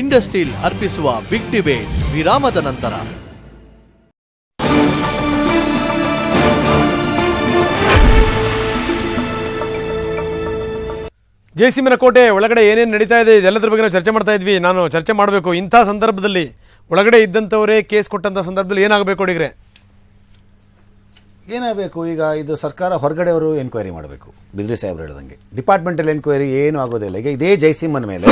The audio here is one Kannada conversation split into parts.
ಇಂಡಸ್ಟ್ರೀಲ್ ಅರ್ಪಿಸುವ ಬಿಗ್ ಡಿಬೇಟ್ ವಿರಾಮದ ನಂತರ. ಜಯಸಿಂಹನ ಕೋಟೆ ಒಳಗಡೆ ಏನೇನು ನಡೀತಾ ಇದೆ ಇದೆಲ್ಲದ್ರ ಬಗ್ಗೆ ನಾವು ಚರ್ಚೆ ಮಾಡ್ತಾ ಇದ್ವಿ. ನಾನು ಚರ್ಚೆ ಮಾಡಬೇಕು. ಇಂಥ ಸಂದರ್ಭದಲ್ಲಿ ಒಳಗಡೆ ಇದ್ದಂಥವರೇ ಕೇಸ್ ಕೊಟ್ಟಂಥ ಸಂದರ್ಭದಲ್ಲಿ ಏನಾಗಬೇಕು ಹುಡುಗ್ರೆ ಏನಾಗಬೇಕು? ಈಗ ಇದು ಸರ್ಕಾರ ಹೊರಗಡೆಯವರು ಎನ್ಕ್ವೈರಿ ಮಾಡಬೇಕು. ಬಿದ್ರಿ ಸಾಹೇಬ್ರು ಹೇಳ್ದಂಗೆ. ಡಿಪಾರ್ಟ್ಮೆಂಟಲ್ಲಿ ಎನ್ಕ್ವೈರಿ ಏನೂ ಆಗೋದಿಲ್ಲ ಈಗ ಇದೇ ಜೈಸಿಮನ್ ಮೇಲೆ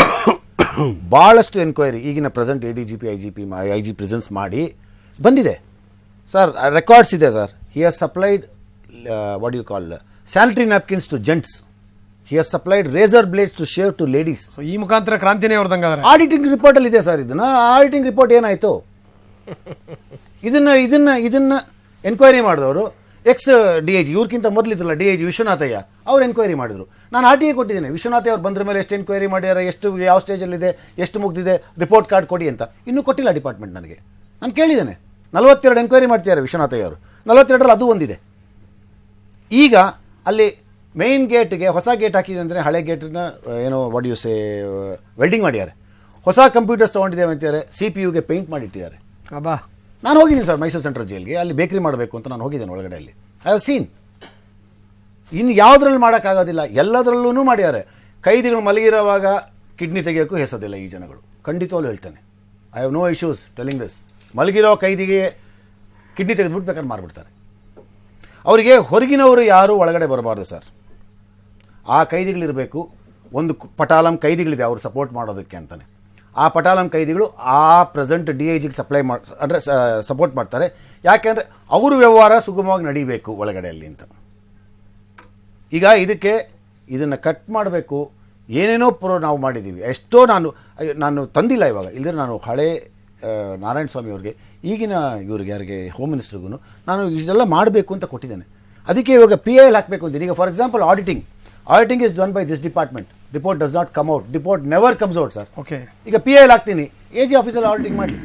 ಭಾಳಷ್ಟು ಎನ್ಕ್ವೈರಿ ಈಗಿನ present A D G P I G P I G presence ಮಾಡಿ ಬಂದಿದೆ. ಸರ್ ರೆಕಾರ್ಡ್ಸ್ ಇದೆ sir. He has supplied what you call sanitary napkins to gents he has supplied razor blades to share to ladies so ಈ ಮುಖಾಂತರ ಕ್ರಾಂತಿನೇ ಅವ್ರದಂಗಾದ್ರೆ ಆಡಿಟಿಂಗ್ ರಿಪೋರ್ಟ್ ಅಲ್ಲಿ ಇದೆ ಸರ್ ಇದನ್ನ. ಆಡಿಟಿಂಗ್ ರಿಪೋರ್ಟ್ ಏನಾಯ್ತು? ಇದನ್ನ ಇದನ್ನ ಇದನ್ನ ಎನ್ಕ್ವೈರಿ ಮಾಡಿದವರು. ಎಕ್ಸ್ ಡಿ ಐ ಜಿ ಇವ್ರಿಗಿಂತ ಮೊದಲಿದ್ದಲ್ಲ ಡಿ ಐ ಜಿ ವಿಶ್ವನಾಥಯ್ಯ, ಅವ್ರು ಎನ್ಕ್ವೈರಿ ಮಾಡಿದ್ರು. ನಾನು ಆರ್ ಟಿ ಐ ಕೊಟ್ಟಿದ್ದೇನೆ. ವಿಶ್ವನಾಥಯ್ಯ ಅವ್ರು ಬಂದ್ರ ಮೇಲೆ ಎಷ್ಟು ಎನ್ಕ್ವೈರಿ ಮಾಡ್ಯಾರ, ಎಷ್ಟು ಯಾವ ಸ್ಟೇಜಲ್ಲಿದೆ ಎಷ್ಟು ಮುಗ್ದಿದೆ ರಿಪೋರ್ಟ್ ಕಾರ್ಡ್ ಕೊಡಿ ಅಂತ. ಇನ್ನೂ ಕೊಟ್ಟಿಲ್ಲ ಡಿಪಾರ್ಟ್ಮೆಂಟ್ ನನಗೆ. ನಾನು ಕೇಳಿದ್ದೇನೆ. ನಲವತ್ತೆರಡು ಎನ್ಕ್ವೈರಿ ಮಾಡ್ತಿದ್ದಾರೆ ವಿಶ್ವನಾಥಯ್ಯ ಅವರು. ನಲವತ್ತೆರಡರಲ್ಲಿ ಅದು ಒಂದಿದೆ. ಈಗ ಅಲ್ಲಿ ಮೇಯ್ನ್ ಗೇಟ್ಗೆ ಹೊಸ ಗೇಟ್ ಹಾಕಿದೆ ಅಂದರೆ ಹಳೆ ಗೇಟನ್ನ ಏನೋ ಸೇ ವೆಲ್ಡಿಂಗ್ ಮಾಡಿದ್ದಾರೆ ಹೊಸ ಕಂಪ್ಯೂಟರ್ಸ್ ತೊಗೊಂಡಿದ್ದೇವೆ ಅಂತಾರೆ ಸಿ ಪಿ ಯುಗೆ ಪೇಂಟ್ ಮಾಡಿಟ್ಟಿದ್ದಾರೆ. ಅಬ್ಬಾ ನಾನು ಹೋಗಿದ್ದೀನಿ ಸರ್ ಮೈಸೂರು ಸೆಂಟ್ರಲ್ ಜೈಲ್ಗೆ. ಅಲ್ಲಿ ಬೇಕ್ರಿ ಮಾಡಬೇಕು ಅಂತ ನಾನು ಹೋಗಿದ್ದೇನೆ ಒಳಗಡೆ ಅಲ್ಲಿ ಐ ಹವ್ ಸೀನ್ ಇನ್ನು ಯಾವುದ್ರಲ್ಲಿ ಮಾಡೋಕ್ಕಾಗೋದಿಲ್ಲ ಎಲ್ಲದರಲ್ಲೂ ಮಾಡ್ಯಾರೆ. ಕೈದಿಗಳು ಮಲಗಿರೋವಾಗ ಕಿಡ್ನಿ ತೆಗೆಯೋಕ್ಕೂ ಹೆಸೋದಿಲ್ಲ ಈ ಜನಗಳು. ಖಂಡಿತವಾಗ್ಲೂ ಹೇಳ್ತೇನೆ. I have no issues telling this ಮಲಗಿರೋ ಕೈದಿಗೆ ಕಿಡ್ನಿ ತೆಗೆದುಬಿಟ್ಟು ಬೇಕಾದ್ರೆ ಮಾರ್ಬಿಡ್ತಾರೆ. ಅವರಿಗೆ ಹೊರಗಿನವರು ಯಾರೂ ಒಳಗಡೆ ಬರಬಾರ್ದು ಸರ್. ಆ ಕೈದಿಗಳಿರಬೇಕು. ಒಂದು ಪಟಾಲಂ ಕೈದಿಗಳಿದೆ, ಅವರು ಸಪೋರ್ಟ್ ಮಾಡೋದಕ್ಕೆ ಅಂತಾನೆ. ಆ ಪಟಾಲಂ ಕೈದಿಗಳು ಆ ಪ್ರೆಸೆಂಟ್ ಡಿ ಐ ಜಿಗೆ ಸಪ್ಲೈ ಮಾಡಿ ಅಂದರೆ ಸಪೋರ್ಟ್ ಮಾಡ್ತಾರೆ. ಯಾಕೆಂದರೆ ಅವ್ರ ವ್ಯವಹಾರ ಸುಗಮವಾಗಿ ನಡೀಬೇಕು ಒಳಗಡೆಯಲ್ಲಿ ಅಂತ. ಈಗ ಇದಕ್ಕೆ ಇದನ್ನು ಕಟ್ ಮಾಡಬೇಕು. ಏನೇನೋ ಪ್ರೋ ನಾವು ಮಾಡಿದ್ದೀವಿ ಎಷ್ಟೋ ನಾನು ನಾನು ತಂದಿಲ್ಲ ಇವಾಗ. ಇಲ್ಲದ್ರೆ ನಾನು ಹಳೆ ನಾರಾಯಣ ಸ್ವಾಮಿ ಅವ್ರಿಗೆ, ಈಗಿನ ಇವ್ರಿಗೆ, ಯಾರಿಗೆ ಹೋಮ್ ಮಿನಿಸ್ಟ್ರಿಗೂ ನಾನು ಇದೆಲ್ಲ ಮಾಡಬೇಕು ಅಂತ ಕೊಟ್ಟಿದ್ದೇನೆ. ಅದಕ್ಕೆ ಇವಾಗ ಪಿ ಎಲ್ ಹಾಕಬೇಕು ಅಂತೀನಿ ಈಗ for example auditing auditing is done by this department report does not come out report never comes out sir okay ಈಗ ಪಿ ಐ ಎಲ್ ಹಾಕ್ತೀನಿ. ಎ ಜಿ ಆಫೀಸಲ್ಲಿ ಆಡಿಟಿಂಗ್ ಮಾಡಲಿ.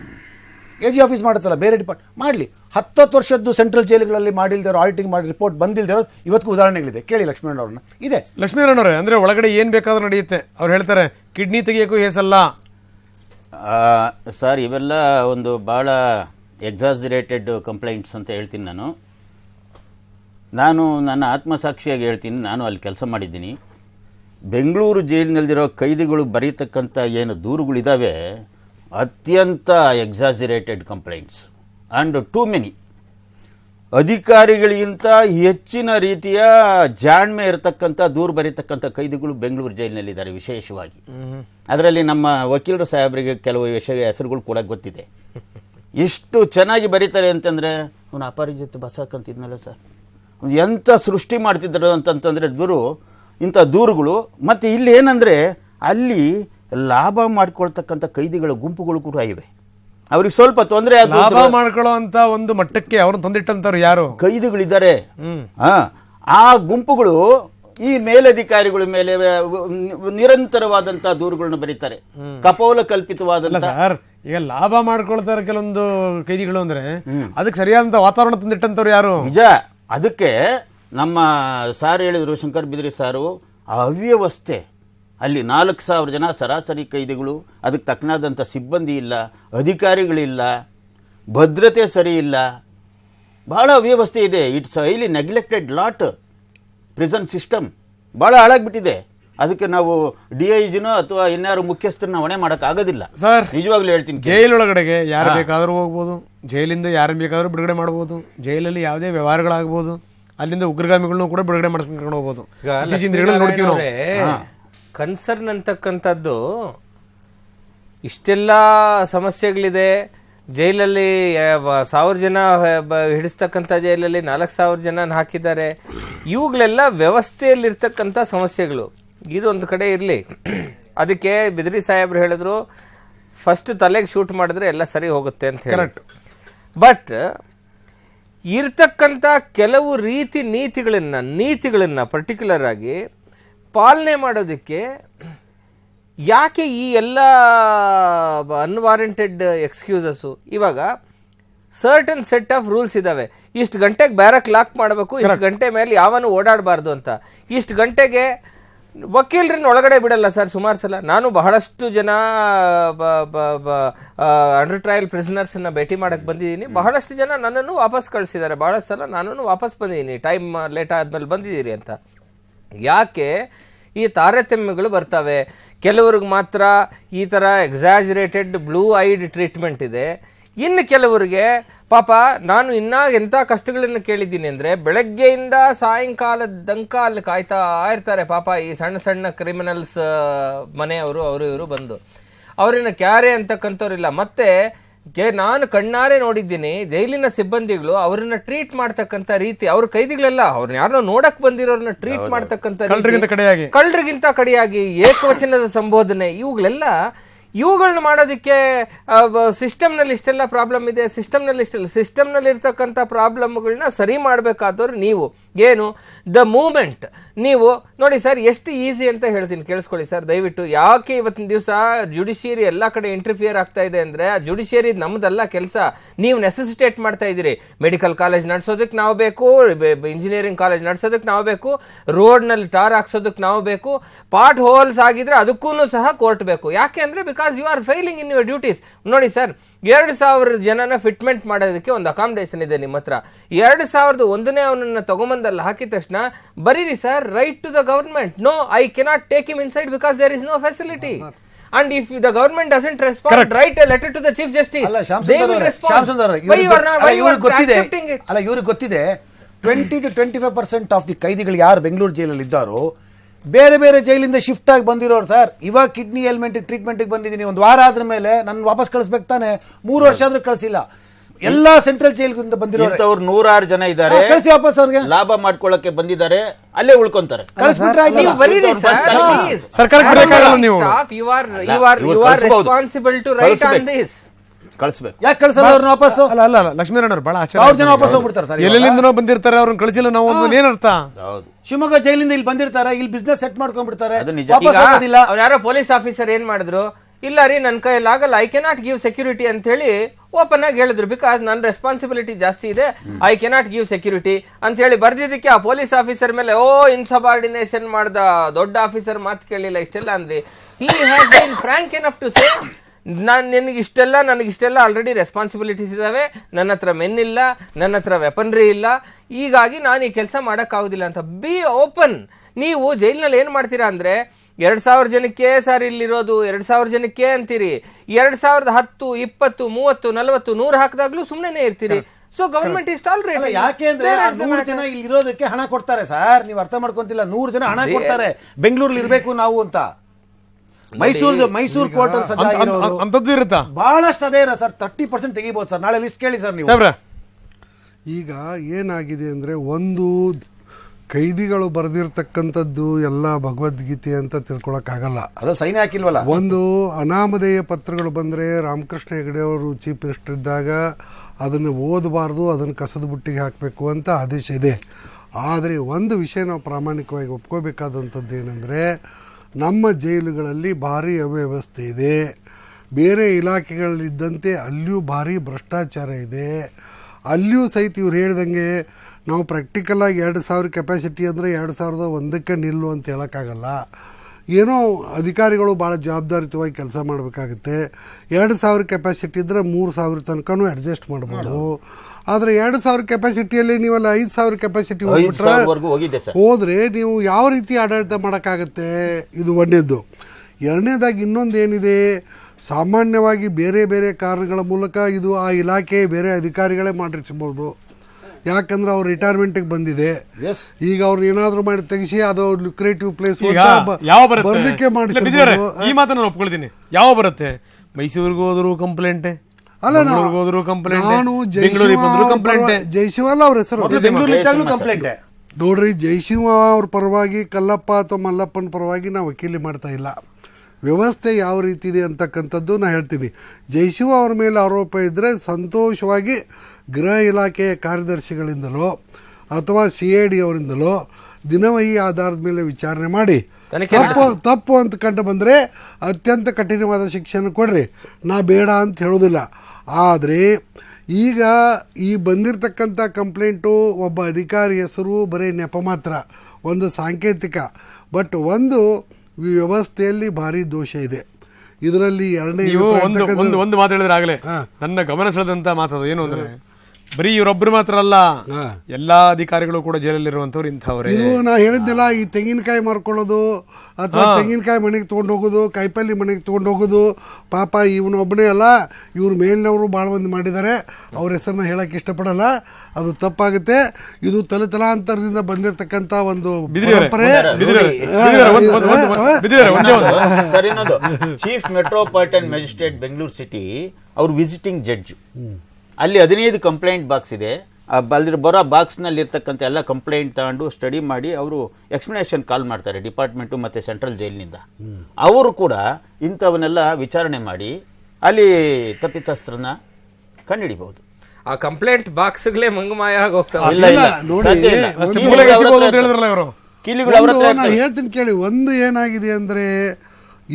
ಎ ಜಿ ಆಫೀಸ್ ಮಾಡುತ್ತಲ್ಲ ಬೇರೆ ಡಿಪಾರ್ಟ್ ಮಾಡಲಿ. ಹತ್ತತ್ತು ವರ್ಷದ್ದು ಸೆಂಟ್ರಲ್ ಜೈಲುಗಳಲ್ಲಿ ಮಾಡಿಲ್ದಿರೋ ಆಡಿಟಿಂಗ್ ಮಾಡಿ ರಿಪೋರ್ಟ್ ಬಂದಿಲ್ದಿರೋ ಇವತ್ತಿಗೂ ಉದಾಹರಣೆಗಳಿದೆ. ಕೇಳಿ ಲಕ್ಷ್ಮೀನಾರಾಯಣ ಅವ್ರನ್ನ ಇದೆ. ಲಕ್ಷ್ಮೀನಾರಾಯಣವ್ರೆ ಅಂದರೆ ಒಳಗಡೆ ಏನು ಬೇಕಾದ್ರೂ ನಡೆಯುತ್ತೆ. ಅವ್ರು ಹೇಳ್ತಾರೆ ಕಿಡ್ನಿ ತೆಗಿಯೋಕ್ಕೂ ಹೇಸಲ್ಲ. ಸರ್ ಇವೆಲ್ಲ ಒಂದು ಭಾಳ ಎಕ್ಸಾಸಿರೇಟೆಡ್ ಕಂಪ್ಲೇಂಟ್ಸ್ ಅಂತ ಹೇಳ್ತೀನಿ ನಾನು. ನಾನು ನನ್ನ ಆತ್ಮಸಾಕ್ಷಿಯಾಗಿ ಹೇಳ್ತೀನಿ. ನಾನು ಅಲ್ಲಿ ಕೆಲಸ ಮಾಡಿದ್ದೀನಿ. ಬೆಂಗಳೂರು ಜೈಲಿನಲ್ಲಿರೋ ಕೈದಿಗಳು ಬರೀತಕ್ಕಂಥ ಏನು ದೂರುಗಳಿದ್ದಾವೆ ಅತ್ಯಂತ exaggerated complaints and too many ಅಧಿಕಾರಿಗಳಿಗಿಂತ ಹೆಚ್ಚಿನ ರೀತಿಯ ಜಾಣ್ಮೆ ಇರತಕ್ಕಂಥ, ದೂರು ಬರೀತಕ್ಕಂಥ ಕೈದಿಗಳು ಬೆಂಗಳೂರು ಜೈಲಿನಲ್ಲಿದ್ದಾರೆ ವಿಶೇಷವಾಗಿ. ಅದರಲ್ಲಿ ನಮ್ಮ ವಕೀಲರ ಸಾಹೇಬರಿಗೆ ಕೆಲವು ವಿಷಯ ಹೆಸರುಗಳು ಕೂಡ ಗೊತ್ತಿದೆ. ಎಷ್ಟು ಚೆನ್ನಾಗಿ ಬರೀತಾರೆ ಅಂತಂದರೆ, ಅವನು ಅಪರಿಚಿತ ಬಸ್ ಹಾಕಂತಿದ್ನಲ್ಲ ಸರ್ ಎಂಥ ಸೃಷ್ಟಿ ಮಾಡ್ತಿದ್ದರು ಅಂತಂತಂದರೆ ದೂರು ಇಂಥ ದೂರುಗಳು. ಮತ್ತು ಇಲ್ಲಿ ಏನಂದರೆ ಅಲ್ಲಿ ಲಾಭ ಮಾಡ್ಕೊಳ್ತಕ್ಕಂಥ ಕೈದಿಗಳ ಗುಂಪುಗಳು ಕೂಡ ಇವೆ. ಅವ್ರಿಗೆ ಸ್ವಲ್ಪ ತೊಂದರೆ ಲಾಭ ಮಾಡ್ಕೊಳ್ಳೋ ಅಂತ ಒಂದು ಮಟ್ಟಕ್ಕೆ ಅವ್ರನ್ನ ತಂದಿಟ್ಟಂತವ್ರು ಯಾರು? ಕೈದಿಗಳಿದ್ದಾರೆ. ಆ, ಗುಂಪುಗಳು ಈ ಮೇಲಧಿಕಾರಿಗಳ ಮೇಲೆ ನಿರಂತರವಾದಂತಹ ನಿರಂತರವಾದಂತ ದೂರುಗಳನ್ನು ಬರೀತಾರೆ. ಕಪೋಲ ಕಲ್ಪಿತವಾದ ಸರ್ ಈಗ ಲಾಭ ಮಾಡ್ಕೊಳ್ತಾರೆ ಕೆಲವೊಂದು ಕೈದಿಗಳು ಅಂದ್ರೆ ಅದಕ್ಕೆ ಸರಿಯಾದಂತ ವಾತಾವರಣ ತಂದಿಟ್ಟಂತವ್ರು ಯಾರು? ನಿಜ. ಅದಕ್ಕೆ ನಮ್ಮ ಸಾರ್ ಹೇಳಿದರು ಶಂಕರ್ ಬಿದ್ರಿ ಸಾರು ಅವ್ಯವಸ್ಥೆ. ಅಲ್ಲಿ ನಾಲ್ಕು ಸಾವಿರ ಜನ ಸರಾಸರಿ ಕೈದಿಗಳು ಅದಕ್ಕೆ ತಕ್ಕನಾದಂಥ ಸಿಬ್ಬಂದಿ ಇಲ್ಲ ಅಧಿಕಾರಿಗಳಿಲ್ಲ ಭದ್ರತೆ ಸರಿ ಇಲ್ಲ. ಭಾಳ ಅವ್ಯವಸ್ಥೆ ಇದೆ. It's highly neglected lot prison system ಭಾಳ ಹಾಳಾಗ್ಬಿಟ್ಟಿದೆ. ಅದಕ್ಕೆ ನಾವು ಡಿ ಐ ಜಿನೋ ಅಥವಾ ಇನ್ಯಾರು ಮುಖ್ಯಸ್ಥರನ್ನ ಹೊಣೆ ಮಾಡೋಕ್ಕಾಗೋದಿಲ್ಲ ಆಗೋದಿಲ್ಲ. ಸರ್ ನಿಜವಾಗ್ಲೂ ಹೇಳ್ತೀನಿ ಜೈಲ್ ಒಳಗಡೆಗೆ ಯಾರು ಬೇಕಾದರೂ ಹೋಗ್ಬೋದು. ಜೈಲಿಂದ ಯಾರು ಬೇಕಾದರೂ ಬಿಡುಗಡೆ ಮಾಡ್ಬೋದು. ಜೈಲಲ್ಲಿ ಯಾವುದೇ ವ್ಯವಹಾರಗಳಾಗ್ಬೋದು. ಅಲ್ಲಿಂದ ಉಗ್ರಗಾಮಿಗಳನ್ನೂ ಕೂಡ ಬಿಡುಗಡೆ ಮಾಡ್ಕೊಂಡು ಹೋಗ್ಬೋದು. ನೋಡ್ತೀವಿ ನಾವು. ಕನ್ಸರ್ನ್ ಅಂತಕ್ಕಂಥದ್ದು ಇಷ್ಟೆಲ್ಲ ಸಮಸ್ಯೆಗಳಿದೆ. ಜೈಲಲ್ಲಿ ಸಾವಿರ ಜನ ಹಿಡಿಸ್ತಕ್ಕಂಥ ಜೈಲಲ್ಲಿ ನಾಲ್ಕು ಸಾವಿರ ಜನ ಹಾಕಿದ್ದಾರೆ. ಇವುಗಳೆಲ್ಲ ವ್ಯವಸ್ಥೆಯಲ್ಲಿರ್ತಕ್ಕಂಥ ಸಮಸ್ಯೆಗಳು. ಇದೊಂದು ಕಡೆ ಇರಲಿ. ಅದಕ್ಕೆ ಬಿದ್ರಿ ಸಾಹೇಬ್ರು ಹೇಳಿದ್ರು ಫಸ್ಟ್ ತಲೆಗೆ ಶೂಟ್ ಮಾಡಿದ್ರೆ ಎಲ್ಲ ಸರಿ ಹೋಗುತ್ತೆ ಅಂತ ಹೇಳಿ. ಬಟ್ ಇರ್ತಕ್ಕಂಥ ಕೆಲವು ರೀತಿ ನೀತಿಗಳನ್ನು ನೀತಿಗಳನ್ನು ಪರ್ಟಿಕ್ಯುಲರ್ ಆಗಿ ಪಾಲನೆ ಮಾಡೋದಕ್ಕೆ ಯಾಕೆ ಈ ಎಲ್ಲ ಅನ್ವಾರಂಟೆಡ್ ಎಕ್ಸ್ಕ್ಯೂಸಸ್ಸು ಇವಾಗ ಸರ್ಟನ್ ಸೆಟ್ ಆಫ್ ರೂಲ್ಸ್ ಇದ್ದಾವೆ ಇಷ್ಟು ಗಂಟೆಗೆ ಬ್ಯಾರಕ್ ಲಾಕ್ ಮಾಡಬೇಕು ಇಷ್ಟು ಗಂಟೆ ಮೇಲೆ ಯಾವನು ಓಡಾಡಬಾರ್ದು ಅಂತ. ಇಷ್ಟು ಗಂಟೆಗೆ ವಕೀಲರನ್ನ ಒಳಗಡೆ ಬಿಡಲ್ಲ ಸರ್ ಸುಮಾರು ಸಲ. ನಾನು ಬಹಳಷ್ಟು ಜನ ಅಂಡರ್ ಟ್ರಯಲ್ ಪ್ರಿಸನರ್ಸ್ ಅನ್ನ ಭೇಟಿ ಮಾಡಕ್ಕೆ ಬಂದಿದ್ದೀನಿ. ಬಹಳಷ್ಟು ಜನ ನನ್ನನ್ನು ವಾಪಸ್ ಕಳಿಸಿದ್ದಾರೆ. ಬಹಳಷ್ಟು ಸಲ ನಾನು ವಾಪಸ್ ಬಂದಿದ್ದೀನಿ. ಟೈಮ್ ಲೇಟ್ ಆದಮೇಲೆ ಬಂದಿದ್ದೀರಿ ಅಂತ. ಯಾಕೆ? ಈ ತಾರತಮ್ಯಗಳು ಬರ್ತವೆ. ಕೆಲವ್ರಿಗೆ ಮಾತ್ರ ಈ ಥರ ಎಕ್ಸಾಜರೇಟೆಡ್ ಬ್ಲೂ ಐಡ್ ಟ್ರೀಟ್ಮೆಂಟ್ ಇದೆ. ಇನ್ನು ಕೆಲವರಿಗೆ ಪಾಪ ನಾನು ಇನ್ನ ಎಂಥ ಕಷ್ಟಗಳನ್ನು ಕೇಳಿದ್ದೀನಿ ಅಂದರೆ ಬೆಳಗ್ಗೆಯಿಂದ ಸಾಯಂಕಾಲದ ತನಕ ಅಲ್ಲಿ ಕಾಯ್ತಾ ಇರ್ತಾರೆ ಪಾಪ ಈ ಸಣ್ಣ ಸಣ್ಣ ಕ್ರಿಮಿನಲ್ಸ್ ಮನೆಯವರು ಅವರು ಇವರು ಬಂದು. ಅವರನ್ನು ಕ್ಯಾರೆ ಅಂತಕ್ಕಂಥವ್ರಿಲ್ಲ. ಮತ್ತೆ ನಾನು ಕಣ್ಣಾರೆ ನೋಡಿದ್ದೀನಿ ಜೈಲಿನ ಸಿಬ್ಬಂದಿಗಳು ಅವರನ್ನ ಟ್ರೀಟ್ ಮಾಡ್ತಕ್ಕಂಥ ರೀತಿ ಅವ್ರ ಕೈದಿಗಳೆಲ್ಲ ಅವ್ರನ್ನ ಯಾರನ್ನೋ ನೋಡಕ್ ಬಂದಿರೋರನ್ನ ಟ್ರೀಟ್ ಮಾಡ್ತಕ್ಕಂಥ. ಕಳ್ಳರಿಗಿಂತ ಕಡೆಯಾಗಿ ಏಕವಚನದ ಸಂಬೋಧನೆ ಇವುಗಳೆಲ್ಲ ಇವುಗಳನ್ನ ಮಾಡೋದಕ್ಕೆ ಸಿಸ್ಟಮ್ನಲ್ಲಿ ಇಷ್ಟೆಲ್ಲ ಪ್ರಾಬ್ಲಮ್ ಇದೆ, ಸಿಸ್ಟಮ್ನಲ್ಲಿ ಇಷ್ಟೆಲ್ಲ ಸಿಸ್ಟಮ್ನಲ್ಲಿ ಇರ್ತಕ್ಕಂಥ ಪ್ರಾಬ್ಲಮ್ಗಳನ್ನ ಸರಿ ಮಾಡಬೇಕಾದವ್ರು ನೀವು. ಏನು? The moment. ನೀವು ನೋಡಿ ಸರ್, ಎಷ್ಟು ಈಸಿ ಅಂತ ಹೇಳ್ತೀನಿ. ಕೇಳಿಸ್ಕೊಳ್ಳಿ ಸರ್, ದಯವಿಟ್ಟು. ಯಾಕೆ ಇವತ್ತಿನ ದಿವಸ ಜುಡಿಷಿಯರಿ ಎಲ್ಲ ಕಡೆ ಇಂಟರ್ಫಿಯರ್ ಆಗ್ತಾ ಇದೆ ಅಂದ್ರೆ, ಆ ಜುಡಿಷಿಯರಿ ನಮ್ಮದಲ್ಲ ಕೆಲಸ. ನೀವು ನೆಸೆಸಿಟೇಟ್ ಮಾಡ್ತಾ ಇದ್ದೀರಿ. ಮೆಡಿಕಲ್ ಕಾಲೇಜ್ ನಡೆಸೋದಕ್ಕೆ ನಾವು ಬೇಕು ಇಂಜಿನಿಯರಿಂಗ್ ಕಾಲೇಜ್ ನಡೆಸೋದಕ್ಕೆ ನಾವು ಬೇಕು ರೋಡ್ನಲ್ಲಿ ಟಾರ್ ಹಾಕ್ಸೋದಕ್ಕೆ ನಾವು ಬೇಕು ಪಾರ್ಟ್ ಹೋಲ್ಸ್ ಆಗಿದ್ರೆ ಅದಕ್ಕೂ ಸಹ ಕೋರ್ಟ್ ಬೇಕು. ಯಾಕೆ ಅಂದ್ರೆ because you are failing in your duties ನೋಡಿ ಸರ್, ಎರಡು ಸಾವಿರ ಜನನ ಫಿಟ್ಮೆಂಟ್ ಮಾಡೋದಕ್ಕೆ ಒಂದು ಅಕಾಮಿಡೇಷನ್ ಇದೆ ನಿಮ್ಮ ಹತ್ರ. ಎರಡು ಸಾವಿರದ ಒಂದನೇ ಅವನನ್ನು ತಗೊಂಬಂದಲ್ಲಿ, ಹಾಕಿದ ತಕ್ಷಣ, ಬರೀರಿ sir right to the government no I cannot take him inside because there is no facility and if the government doesn't respond write a letter to the chief justice ಅಲ್ಲ ಶ್ಯಾಮ್ ಸುಂದರ್ ಅವರೇ, ಶ್ಯಾಮ್ ಸುಂದರ್ ಅವರೇ, ಇವ್ರಿಗೆ ಗೊತ್- ಅಲ್ಲ, ಇವ್ರಿಗೆ ಗೊತ್ತಿದೆ ಅಲ್ಲ ಇವ್ರಿಗೆ ಗೊತ್ತಿದೆ twenty to twenty five percent of the ಕೈದಿಗಳು ಯಾರು ಬೆಂಗಳೂರು ಜೈಲಲ್ಲಿ ಇದ್ದಾರೋ ಬೇರೆ ಬೇರೆ ಜೈಲಿಂದ ಶಿಫ್ಟ್ ಆಗಿ ಬಂದಿರೋರು ಸರ್ ಇವಾಗ ಕಿಡ್ನಿ ಎಲ್ಮೆಂಟ್ ಟ್ರೀಟ್ಮೆಂಟ್ಗೆ ಬಂದಿದ್ದೀನಿ. ಒಂದು ವಾರ ಆದ್ರ ಮೇಲೆ ನನ್ನ ವಾಪಸ್ ಕಳಿಸ್ಬೇಕು ತಾನೆ. ಮೂರು ವರ್ಷ ಆದ್ರೂ ಕಳಿಸಿಲ್ಲ. ಎಲ್ಲಾ ಸೆಂಟ್ರಲ್ ಜೈಲ್ಗಳಿಂದ ಬಂದಿರೋರು ಇಂಥವ್ರು ನೂರಾರು ಜನ ಇದ್ದಾರೆ ಕಳಿಸಿ ವಾಪಸ್ ಅವ್ರಿಗೆ. ಲಾಭ ಮಾಡ್ಕೊಳ್ಳಕ್ಕೆ ಬಂದಿದ್ದಾರೆ ಅಲ್ಲೇ ಉಳ್ಕೊಂತಾರೆ ಕಳಿಸ್ಬಿಟ್ರೆ ಆಯ್ತಲ್ಲ. ನೀವು ಬರೀರಿ ಸರ್ please. ಸರ್ಕಾರಕ್ಕೆ ಬರೋಕ್ಕಾಗಲ್ಲ ನೀವು. Staff, you are you are ಇವ್ರು you are ಕಳ್ಸ್ಬೋದು. responsible to write on ಕಳ್ಸ್ಬೇಕು. this. ಕಳಿಸ್ಬೇಕು ಯಾಕೆ ಕಳ್ಸಲ್ಲ ಅವ್ರನ್ನ ವಾಪಸ್ಸು ಅಲ್ಲ ಅಲ್ಲ ಬಹಳ ಸಾವಿರ ಜನ ವಾಪಸ್ ಹೋಗ್ಬಿಡ್ತಾರೆ ಸರ್ ಇವಾಗ. ಎಲ್ಲೆಲ್ಲಿಂದನೋ ಬಂದಿರ್ತಾರೆ ಅವ್ರನ್ನ ಕಳಿಸಿಲ್ಲ ನಾವು ಒಂದು ಏನರ್ಥ ಹೌದು ಶಿವಮೊಗ್ಗ ಜೈಲಿಂದ ಇಲ್ಲಿ ಬಂದಿರ್ತಾರೆ ಇಲ್ಲಿ ಬಿಸ್ನೆಸ್ ಸೆಟ್ ಮಾಡ್ಕೊಂಡ್ಬಿಡ್ತಾರೆ ಅದು ನಿಜ. ವಾಪಸ್ ಈಗ ಹೋಗೋದಿಲ್ಲ ಅವ್ರು ಯಾರೋ ಪೊಲೀಸ್ ಆಫೀಸರ್ ಏನ್ ಮಾಡಿದ್ರು ಇಲ್ಲ ರೀ ನನ್ನ ಕೈಯಲ್ಲಿ ಆಗಲ್ಲ. ಐ ಕೆನಾಟ್ ಗಿವ್ ಸೆಕ್ಯೂರಿಟಿ ಅಂತ ಹೇಳಿ ಓಪನ್ ಆಗಿ ಹೇಳಿದ್ರು. ಬಿಕಾಸ್ ನನ್ನ ರೆಸ್ಪಾನ್ಸಿಬಿಲಿಟಿ ಜಾಸ್ತಿ ಇದೆ. ಐ ಕೆನಾಟ್ ಗಿವ್ ಸೆಕ್ಯೂರಿಟಿ ಅಂತ ಹೇಳಿ ಬರ್ದಿದ್ದಕ್ಕೆ ಆ ಪೊಲೀಸ್ ಆಫೀಸರ್ ಮೇಲೆ ಓ ಇನ್ಸಬಾರ್ಡಿನೇಷನ್ ಮಾಡ್ದ ದೊಡ್ಡ ಆಫೀಸರ್ ಮಾತು ಕೇಳಿಲ್ಲ ಇಷ್ಟೆಲ್ಲ ಅಂದ್ರಿ. He has been frank enough to say ನಾನು ನಿನಗೆ ಇಷ್ಟೆಲ್ಲ ನನಗೆ ಇಷ್ಟೆಲ್ಲ ಆಲ್ರೆಡಿ ರೆಸ್ಪಾನ್ಸಿಬಿಲಿಟೀಸ್ ಇದಾವೆ. ನನ್ನ ಹತ್ರ ಮೆನ್ ಇಲ್ಲ ನನ್ನ ಹತ್ರ ವೆಪನ್ರಿ ಇಲ್ಲ. ಹೀಗಾಗಿ ನಾನು ಈ ಕೆಲಸ ಮಾಡೋಕ್ಕಾಗೋದಿಲ್ಲ ಅಂತ. ಬಿ ಓಪನ್ ನೀವು ಜೈಲಿನಲ್ಲಿ ಏನು ಮಾಡ್ತೀರಾ ಅಂದ್ರೆ ಎರಡ್ ಸಾವಿರ ಜನಕ್ಕೆ ಸರ್ ಇಲ್ಲಿರೋದು ಎರಡ್ ಸಾವಿರ ಜನಕ್ಕೆ ಅಂತೀರಿ. ಎರಡ್ ಸಾವಿರದ ಹತ್ತು ಇಪ್ಪತ್ತು ಮೂವತ್ತು ನಲವತ್ತು ನೂರು ಹಾಕಿದಾಗ್ಲೂ ಸುಮ್ಮನೆ ಇರ್ತೀರಿ. ಸೊ ಗವರ್ಮೆಂಟ್ ಇಸ್ ಆಲ್ರೆಡಿ ಯಾಕೆ ಅಂದ್ರೆ ನೂರು ಜನ ಇಲ್ಲಿ ಇರೋದಕ್ಕೆ ಹಣ ಕೊಡ್ತಾರೆ ಸರ್. ನೀವು ಅರ್ಥ ಮಾಡ್ಕೊಂತಿಲ್ಲ ನೂರು ಜನ ಹಣ ಕೊಡ್ತಾರೆ. ಬೆಂಗಳೂರಲ್ಲಿ ಇರಬೇಕು ನಾವು ಅಂತ. ಮೈಸೂರು ಮೈಸೂರು ಕೋರ್ಟ್ ಅಲ್ಲಿ ಸಜಾ ಇರೋರು ಅಂತದ್ದು ಇರುತ್ತಾ? ಬಹಳಷ್ಟು ಅದೇ ಇರೋ ಸರ್. ತರ್ಟಿ ಪರ್ಸೆಂಟ್ ತೆಗಿಬಹುದು ಸರ್. ನಾಳೆ ಲಿಸ್ಟ್ ಕೇಳಿ ಸರ್ ನೀವು. ಈಗ ಏನಾಗಿದೆ ಅಂದ್ರೆ ಒಂದು ಕೈದಿಗಳು ಬರೆದಿರ್ತಕ್ಕಂಥದ್ದು ಎಲ್ಲ ಭಗವದ್ಗೀತೆ ಅಂತ ತಿಳ್ಕೊಳಕ್ಕಾಗಲ್ಲ. ಅದು ಸೈನ್ ಹಾಕಿಲ್ವಲ್ಲ? ಒಂದು ಅನಾಮಧೇಯ ಪತ್ರಗಳು ಬಂದರೆ ರಾಮಕೃಷ್ಣ ಹೆಗಡೆ ಅವರು ಚೀಫ್ ಮಿನಿಸ್ಟರ್ ಇದ್ದಾಗ ಅದನ್ನು ಓದಬಾರ್ದು ಅದನ್ನು ಕಸದ ಬುಟ್ಟಿಗೆ ಹಾಕಬೇಕು ಅಂತ ಆದೇಶ ಇದೆ. ಆದರೆ ಒಂದು ವಿಷಯ ನಾವು ಪ್ರಾಮಾಣಿಕವಾಗಿ ಒಪ್ಕೋಬೇಕಾದಂಥದ್ದು ಏನಂದರೆ ನಮ್ಮ ಜೈಲುಗಳಲ್ಲಿ ಭಾರಿ ಅವ್ಯವಸ್ಥೆ ಇದೆ. ಬೇರೆ ಇಲಾಖೆಗಳಲ್ಲಿದ್ದಂತೆ ಅಲ್ಲಿಯೂ ಭಾರಿ ಭ್ರಷ್ಟಾಚಾರ ಇದೆ. ಅಲ್ಲಿಯೂ ಸಹಿತ ಇವ್ರು ಹೇಳ್ದಂಗೆ ನಾವು ಪ್ರಾಕ್ಟಿಕಲಾಗಿ ಎರಡು ಸಾವಿರ ಕೆಪಾಸಿಟಿ ಅಂದರೆ ಎರಡು ಸಾವಿರದ ಒಂದಕ್ಕೆ ನಿಲ್ಲು ಅಂತ ಹೇಳೋಕ್ಕಾಗಲ್ಲ. ಏನೋ ಅಧಿಕಾರಿಗಳು ಭಾಳ ಜವಾಬ್ದಾರಿತವಾಗಿ ಕೆಲಸ ಮಾಡಬೇಕಾಗುತ್ತೆ. ಎರಡು ಸಾವಿರ ಕೆಪಾಸಿಟಿ ಇದ್ದರೆ ಮೂರು ಸಾವಿರ ತನಕನೂ ಅಡ್ಜಸ್ಟ್ ಮಾಡ್ಬೋದು. ಆದರೆ ಎರಡು ಸಾವಿರ ಕೆಪಾಸಿಟಿಯಲ್ಲಿ ನೀವಲ್ಲ ಐದು ಸಾವಿರ ಕೆಪಾಸಿಟಿ ಹೋಗ್ಬಿಟ್ರೆ ಹೋದರೆ ನೀವು ಯಾವ ರೀತಿ ಆಡಳಿತ ಮಾಡೋಕ್ಕಾಗತ್ತೆ? ಇದು ಒಂದನೇದು ಎರಡನೇದಾಗಿ ಇನ್ನೊಂದು ಏನಿದೆ? ಸಾಮಾನ್ಯವಾಗಿ ಬೇರೆ ಬೇರೆ ಕಾರಣಗಳ ಮೂಲಕ ಇದು ಆ ಇಲಾಖೆ ಬೇರೆ ಅಧಿಕಾರಿಗಳೇ ಮಾಡಿರ್ಸ್ಬೋದು ಯಾಕಂದ್ರೆ ಅವ್ರ ರಿಟೈರ್ಮೆಂಟ್ಗೆ ಬಂದಿದೆ. ಎಸ್ ಈಗ ಅವ್ರು ಏನಾದ್ರು ಮಾಡಿ ತೆಗಿಸಿ ಅದು ಕ್ರಿಯೇಟಿವ್ ಪ್ಲೇಸ್ ಈಗ ಯಾವ ಬರುತ್ತೆ? ಬರ್ಲಿಕ್ಕೆ ಇಲ್ಲ, ಬಿದ್ದಿದ್ದಾರೆ. ಮಾಡಿ ಈ ಮಾತನ್ನ ನಾನು ಒಪ್ಕೊಳ್ತೀನಿ. ಯಾವ ಬರುತ್ತೆ? ಮೈಸೂರಿಗೆ ಹೋದ್ರು ಕಂಪ್ಲೇಂಟ್ ಅಲ್ಲ ನಾ- ಬೆಂಗಳೂರಿಗೆ ಹೋದ್ರು ಕಂಪ್ಲೇಂಟ್ ನಾನು ಬೆಂಗಳೂರಿಗೆ ಬಂದ್ರು ಕಂಪ್ಲೇಂಟ್ ಅವ್ರ ಹೆಸರು. ಇದ್ದಾಗಲೂ ಕಂಪ್ಲೇಂಟ್ ನೋಡ್ರಿ ಜಯಶಿವ ಅವ್ರ ಪರವಾಗಿ ಕಲ್ಲಪ್ಪ ಅಥವಾ ಮಲ್ಲಪ್ಪನ ಪರವಾಗಿ ನಾವು ವಕೀಲಿ ಮಾಡ್ತಾ ಇಲ್ಲ. ವ್ಯವಸ್ಥೆ ಯಾವ ರೀತಿ ಇದೆ ಅಂತಕ್ಕಂಥದ್ದು ನಾನು ಹೇಳ್ತೀನಿ. ಜೈಶಿವ ಅವ್ರ ಮೇಲೆ ಆರೋಪ ಇದ್ದರೆ ಸಂತೋಷವಾಗಿ ಗೃಹ ಇಲಾಖೆಯ ಕಾರ್ಯದರ್ಶಿಗಳಿಂದಲೋ ಅಥವಾ ಸಿ ಐ ಡಿ ಅವರಿಂದಲೋ ದಿನವಹಿ ಆಧಾರದ ಮೇಲೆ ವಿಚಾರಣೆ ಮಾಡಿ. ತಪ್ಪು ತಪ್ಪು ಅಂತ ಕಂಡು ಬಂದರೆ ಅತ್ಯಂತ ಕಠಿಣವಾದ ಶಿಕ್ಷೆಯನ್ನು ಕೊಡ್ರಿ. ನಾ ಬೇಡ ಅಂತ ಹೇಳೋದಿಲ್ಲ. ಆದರೆ ಈಗ ಈ ಬಂದಿರತಕ್ಕಂಥ ಕಂಪ್ಲೇಂಟು ಒಬ್ಬ ಅಧಿಕಾರಿ ಹೆಸರು ಬರೀ ನೆಪ ಮಾತ್ರ. ಒಂದು ಸಾಂಕೇತಿಕ. ಬಟ್ ಒಂದು ವ್ಯವಸ್ಥೆಯಲ್ಲಿ ಭಾರಿ ದೋಷ ಇದೆ. ಇದರಲ್ಲಿ ಎರಡನೇ ನೀವು ಒಂದು ಒಂದು ಒಂದು ಮಾತು ಹೇಳಿದ್ರೆ ಆಗಲೇ. ನನ್ನ ಗಮನ ಸೆಳೆದಂತ ಮಾತದು ಏನು ಅಂದ್ರೆ ಬರೀ ಇವರೊಬ್ರು ಮಾತ್ರ ಅಲ್ಲ. ಎಲ್ಲಾ ಅಧಿಕಾರಿಗಳು ಕೂಡ ಜೈಲಲ್ಲಿರುವಂತವ್ರು ಇಂಥವ್ರೆ. ನಾ ಹೇಳಿದ್ದಿಲ್ಲ ಈ ತೆಂಗಿನಕಾಯಿ ಮಾರ್ಕೊಳ್ಳೋದು ಅಥವಾ ತೆಂಗಿನಕಾಯಿ ಮನೆಗೆ ತೊಗೊಂಡು ಹೋಗೋದು ಕಾಯಿಪಲ್ಲೆ ಮನೆಗೆ ತೊಗೊಂಡು ಹೋಗೋದು ಪಾಪ ಇವನೊಬ್ಬನೇ ಅಲ್ಲ ಇವ್ರ ಮೇಲಿನವರು ಭಾಳ ಮಂದಿ ಮಾಡಿದ್ದಾರೆ ಅವ್ರ ಹೆಸರನ್ನ ಹೇಳಕ್ ಇಷ್ಟಪಡಲ್ಲ. ಅದು ತಪ್ಪಾಗುತ್ತೆ. ಇದು ತಲೆ ತಲಾಂತರದಿಂದ ಬಂದಿರತಕ್ಕಂತ ಒಂದು ಪರಂಪರೆ. ಸರ್ ಇನ್ನೊಂದು. Chief metropolitan magistrate Bengaluru city ಅವ್ರು ವಿಸಿಟಿಂಗ್ ಜಡ್ಜ್ ಅಲ್ಲಿ ಹದಿನೈದು ಕಂಪ್ಲೇಂಟ್ ಬಾಕ್ಸ್ ಇದೆ. ಅಲ್ಲಿ ಬರೋ ಬಾಕ್ಸ್ನಲ್ಲಿ ಇರ್ತಕ್ಕಂಥ ಎಲ್ಲ ಕಂಪ್ಲೇಂಟ್ ತಗೊಂಡು ಸ್ಟಡಿ ಮಾಡಿ ಅವರು ಎಕ್ಸ್ಪ್ಲನೇಷನ್ ಕಾಲ್ ಮಾಡ್ತಾರೆ ಡಿಪಾರ್ಟ್ಮೆಂಟು ಮತ್ತೆ ಸೆಂಟ್ರಲ್ ಜೈಲಿನಿಂದ ಅವರು ಕೂಡ ಇಂಥವನ್ನೆಲ್ಲ ವಿಚಾರಣೆ ಮಾಡಿ ಅಲ್ಲಿ ತಪ್ಪಿತಸ್ಥರನ್ನ ಕಂಡುಹಿಡಿಬಹುದು. ಆ ಕಂಪ್ಲೇಂಟ್ ಬಾಕ್ಸ್ಗಳೇ ಮಂಗಮಾಯ ಆಗಿ ಹೋಗ್ತಾವೆ. ಇಲ್ಲ ಇಲ್ಲ ನೋಡಿ, ಇಲ್ಲ. ಒಂದು ಕೀಲಿಗಳು ಮೂಲೆಗೆ ಅವ್ರ ಸಿಗ್ಬೋದು ಹತ್ರ ಅಂತ ಹೇಳಿದ್ರಲ್ಲ ಇವರು. ಕೀಲಿಗಳು ಅವ್ರ ಒಂದು ಹತ್ರ ನಾ ಇರ್ತವೆ. ಹೇಳ್ತೀನಿ ಕೇಳಿ ಒಂದು ಏನಾಗಿದೆ ಅಂದ್ರೆ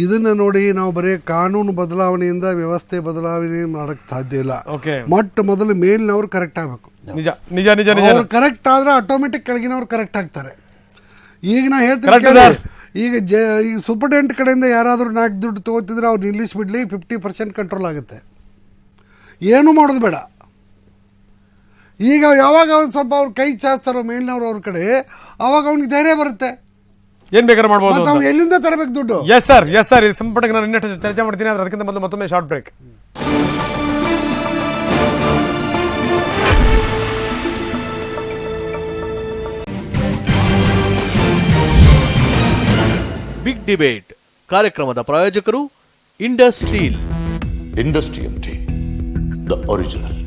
ಇದನ್ನ ನೋಡಿ ನಾವು ಬರೀ ಕಾನೂನು ಬದಲಾವಣೆಯಿಂದ ವ್ಯವಸ್ಥೆ ಬದಲಾವಣೆ ಮಾಡಕ್ ಸಾಧ್ಯ ಇಲ್ಲ. ಓಕೆ ಮೊಟ್ಟ ಮೊದಲು ಮೇಲಿನವ್ರು ಕರೆಕ್ಟ್ ಆಗ್ಬೇಕು. ನಿಜ ನಿಜ ನಿಜ ನಿಜ. ಅವ್ರು ಕರೆಕ್ಟ್ ಆದ್ರೆ ಆಟೋಮೆಟಿಕ್ ಕೆಳಗಿನವ್ರು ಕರೆಕ್ಟ್ ಆಗ್ತಾರೆ. ಈಗ ನಾ ಹೇಳ್ತೀನಿ. ಈಗ ಜ ಈಗ ಸೂಪರ್ಡೆಂಟ್ ಕಡೆಯಿಂದ ಯಾರಾದರೂ ನಾಲ್ಕು ದುಡ್ಡು ತಗೋತಿದ್ರೆ ಅವ್ರು ನಿಲ್ಲಿಸ್ಬಿಡ್ಲಿ ಫಿಫ್ಟಿ ಪರ್ಸೆಂಟ್ ಕಂಟ್ರೋಲ್ ಆಗುತ್ತೆ. ಏನು ಮಾಡೋದು ಬೇಡ. ಈಗ ಯಾವಾಗ ಒಂದು ಸ್ವಲ್ಪ ಅವ್ರು ಕೈ ಚಾಸ್ತಾರೋ ಮೇಲಿನವ್ರು ಅವ್ರ ಕಡೆ ಅವಾಗ ಅವ್ನಿಗೆ ಧೈರ್ಯ ಬರುತ್ತೆ. ಏನ್ ಬೇಕಾದ್ರೆ ಮಾಡ್ಬೋದು ನಾವು ಎಲ್ಲಿಂದ ತರಬೇಕು ದುಡ್ಡು? ಎಸ್ ಸರ್ ಎಸ್ ಸರ್ ಇದು ಸಂಪುಟಕ್ಕೆ ನಾನು ಇನ್ನಷ್ಟು ಚರ್ಚೆ ಮಾಡ್ತೀನಿ ಆದ್ರೆ ಅದಕ್ಕಿಂತ ಮೊದಲು ಮತ್ತೊಮ್ಮೆ ಶಾರ್ಟ್ ಬ್ರೇಕ್ ಬಿಗ್ ಡಿಬೇಟ್ ಕಾರ್ಯಕ್ರಮದ ಪ್ರಾಯೋಜಕರು Indus steel industrial tea the original